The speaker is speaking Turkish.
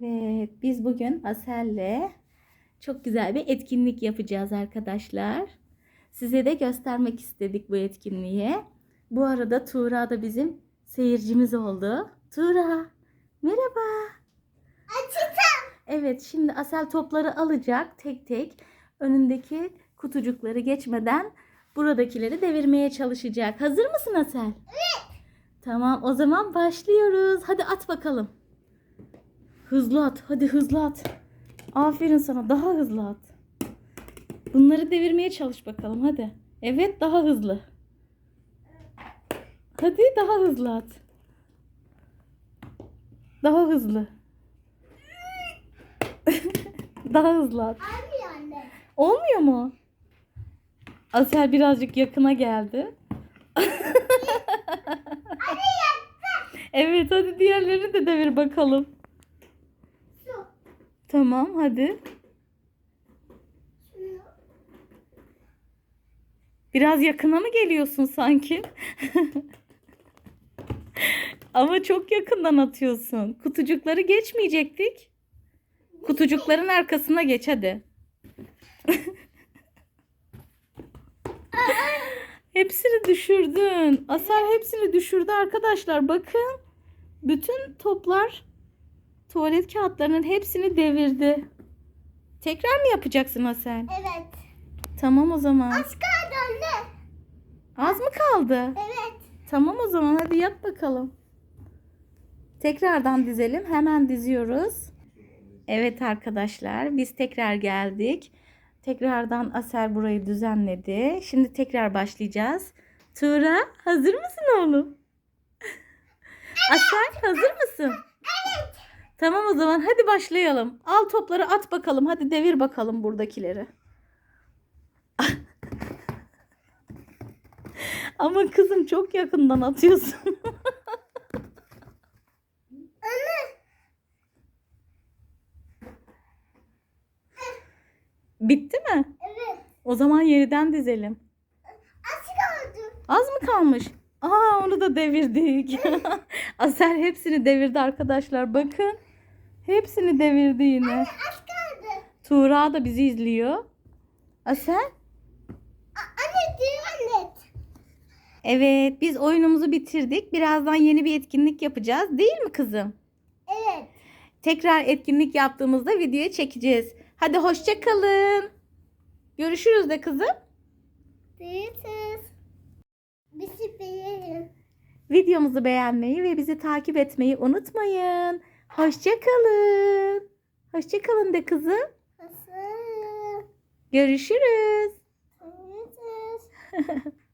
Evet, biz bugün Asel'le çok güzel bir etkinlik yapacağız arkadaşlar. Size de göstermek istedik bu etkinliği. Bu arada Tuğra da bizim seyircimiz oldu. Tuğra, merhaba. Evet, şimdi Asel topları alacak tek tek. Önündeki kutucukları geçmeden buradakileri devirmeye çalışacak. Hazır mısın Asel? Evet. Tamam, o zaman başlıyoruz. Hadi at bakalım. Hızlı at. Hadi hızlı at. Aferin sana. Daha hızlı at. Bunları devirmeye çalış bakalım. Hadi. Evet daha hızlı. Hadi daha hızlı at. Daha hızlı. daha hızlı at. Olmuyor mu? Asel birazcık yakına geldi. evet hadi diğerlerini de devir bakalım. Tamam hadi. Biraz yakına mı geliyorsun sanki? Ama çok yakından atıyorsun. Kutucukları geçmeyecektik. Kutucukların arkasına geç hadi. hepsini düşürdün. Asar hepsini düşürdü arkadaşlar. Bakın. Bütün toplar tuvalet kağıtlarının hepsini devirdi. Tekrar mı yapacaksın Asel? Evet. Tamam o zaman. Az kaldı anne. Az mı kaldı? Evet. Tamam o zaman hadi yap bakalım. Tekrardan dizelim. Hemen diziyoruz. Evet arkadaşlar biz tekrar geldik. Tekrardan Aser burayı düzenledi. Şimdi tekrar başlayacağız. Tuğra hazır mısın oğlum? Aser hazır mısın? Tamam o zaman hadi başlayalım. Al topları at bakalım. Hadi devir bakalım buradakileri. Ama kızım çok yakından atıyorsun. Anne. Bitti mi? Evet. O zaman yeniden dizelim. Az kaldı. Az mı kalmış? Aa onu da devirdik. Aser hepsini devirdi arkadaşlar. Bakın. Hepsini devirdi yine. Az kaldı. Tuğra da bizi izliyor. Aser? A- anne değil anne. Evet biz oyunumuzu bitirdik. Birazdan yeni bir etkinlik yapacağız. Değil mi kızım? Evet. Tekrar etkinlik yaptığımızda videoya çekeceğiz. Hadi hoşça kalın. Görüşürüz de kızım. Değilsiz. Bizi beğenin. Videomuzu beğenmeyi ve bizi takip etmeyi unutmayın. Hoşça kalın. Hoşça kalın de kızım. Görüşürüz. Değilsiz.